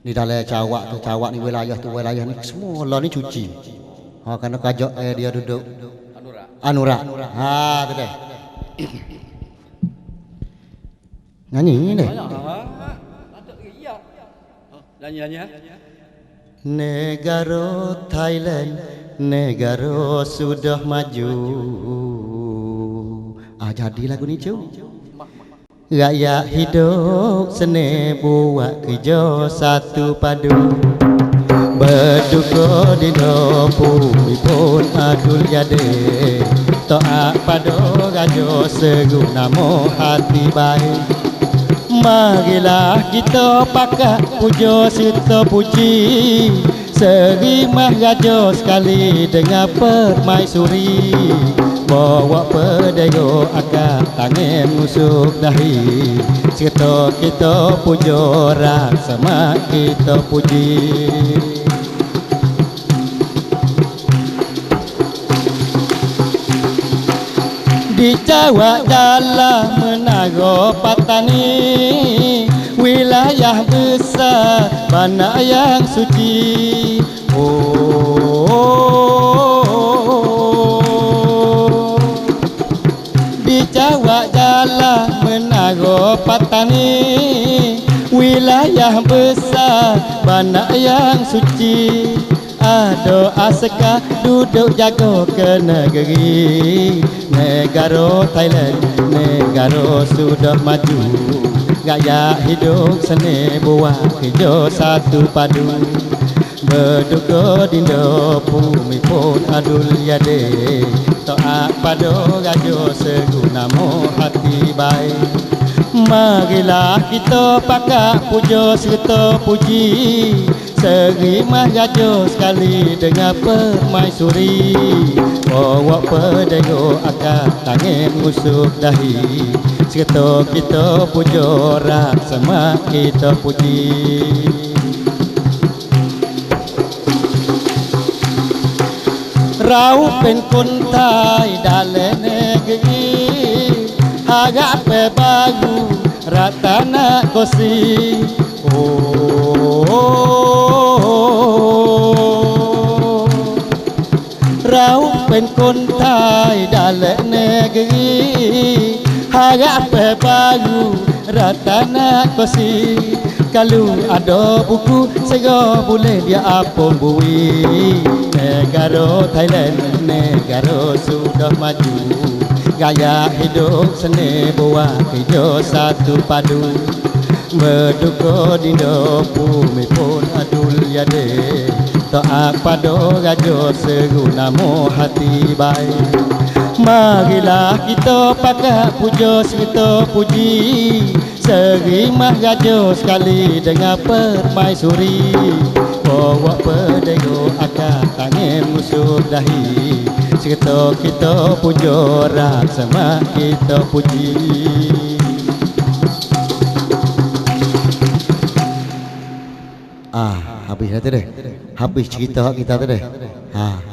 Ni dalam cawak tu, cawak ni wilayah tu, wilayah ni semua lah ni cuci. Ha kena kajak eh dia duduk Anura. Anura. Ha tu deh. Nyanyi ni deh. Nyanyi ha. Negara Thailand, negara sudah maju. Ah jadi lagu ni cu. Rakyat hidup seni buat kerja satu padu. Berduka di bumi pun adul jadi To'ak pada raja seru namo hati baik. Marilah kita pakat puja serta puji. Serimah raja sekali dengan permaisuri Bawa pedego akak tangan musuh dahi? Serta kita puja rak sama kita puji. Di Jawa dalam menara Patani wilayah besar mana yang suci. Oh Wilayah besar mana yang suci? Ada askar duduk jaga ke negeri? Negara Thailand Negara sudah maju. Gaya hidup seni buat kerja satu padu. Berduka dinda bumi pun adul yade To'ak pada raja seguna hati baik Marilah kita pakat puja serta puji Serimah raja sekali dengan permaisuri Bawa pedego akak tangan musuh dahi Serta kita puja rak semak kita puji Rau เป็นคนไทยดาเลเนกี agak pebagu rata nak kosi. Oh. Rau pengkon tai dalek negeri. Agak pebagu rata nak kosi. Kalau ada buku saya boleh dia apa bui. Negara Thailand negara sudah maju. Gaya hidup seni buat kerja satu padu. Berduka dinda bumi pun adul yade Taat pada raja seru namo hati baik. Marilah kita pakat puja serta puji. Serimah raja sekali dengan permaisuri Bawa pedego akak tangan musuh dahi Serta kita puja rak sama kita puji Ah, habis dah tu. Habis cerita hak kita tu. Ha.